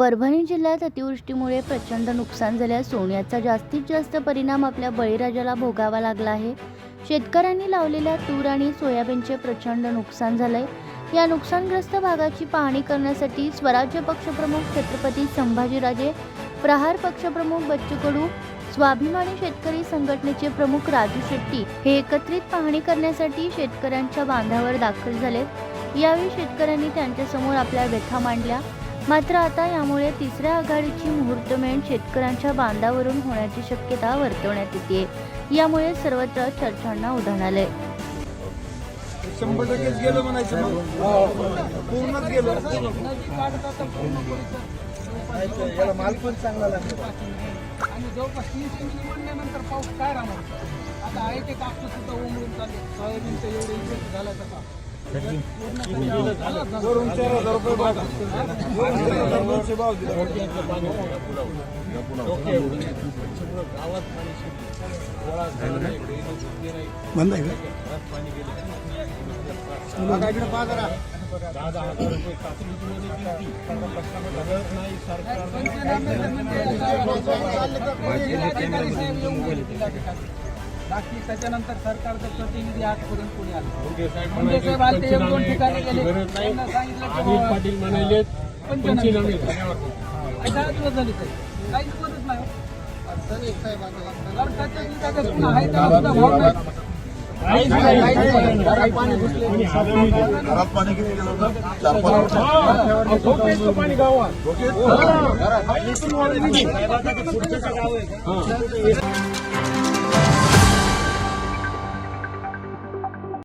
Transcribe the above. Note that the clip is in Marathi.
परभणी जिल्ह्यात अतिवृष्टीमुळे प्रचंड नुकसान झाले असून याचा जास्तीत जास्त परिणाम आपल्या बळीराजाला भोगावा लागला आहे. शेतकऱ्यांनी लावलेल्या तूर आणि सोयाबीनचे प्रचंड नुकसान झालंय. या नुकसानग्रस्त भागाची पाहणी करण्यासाठी स्वराज्य पक्षप्रमुख छत्रपती संभाजीराजे प्रहार पक्षप्रमुख बच्चू कडू स्वाभिमानी शेतकरी संघटनेचे प्रमुख राजू शेट्टी हे एकत्रित पाहणी करण्यासाठी शेतकऱ्यांच्या बांधावर दाखल झालेत. यावेळी शेतकऱ्यांनी त्यांच्यासमोर आपल्या व्यथा मांडल्या. मात्र आता यामुळे तिसऱ्या आघाडीची मुहूर्तमेढ शेतकऱ्यांच्या बांधावरून होण्याची शक्यता वर्तवण्यात येते. यामुळे सर्वत्र चर्चांना उधाण आलंय. शंभर टक्केच गेलो म्हणायचं मग? पूर्णच गेलो. याला माल पण चांगला लागतो. आणि जवळपास तीस पाऊस काय राहणार? आता आहे ते कापस सुद्धा उमळून चालले. सोयाबीनचं एवढं झाला तसा वरून चार हजार रुपये भाव वरून भाव बंद आहे का बाकी त्याच्यानंतर सरकारचं प्रतिनिधी आजपर्यंत कोणी आलं मुंडे साहेब आले ते एक दोन ठिकाणी गेले. त्यांना सांगितलं की बाबा पाटील म्हणाले पंचनामे काय दहा दिवस झाले साहेब काहीच मदत नाही हो. सरकारच्या विभागात पुन्हा आहे त्याला सुद्धा भाव नाही. घरात पाणी किती गेलं होतं? चार पाच वर्ष. पाणी गावात. घरात.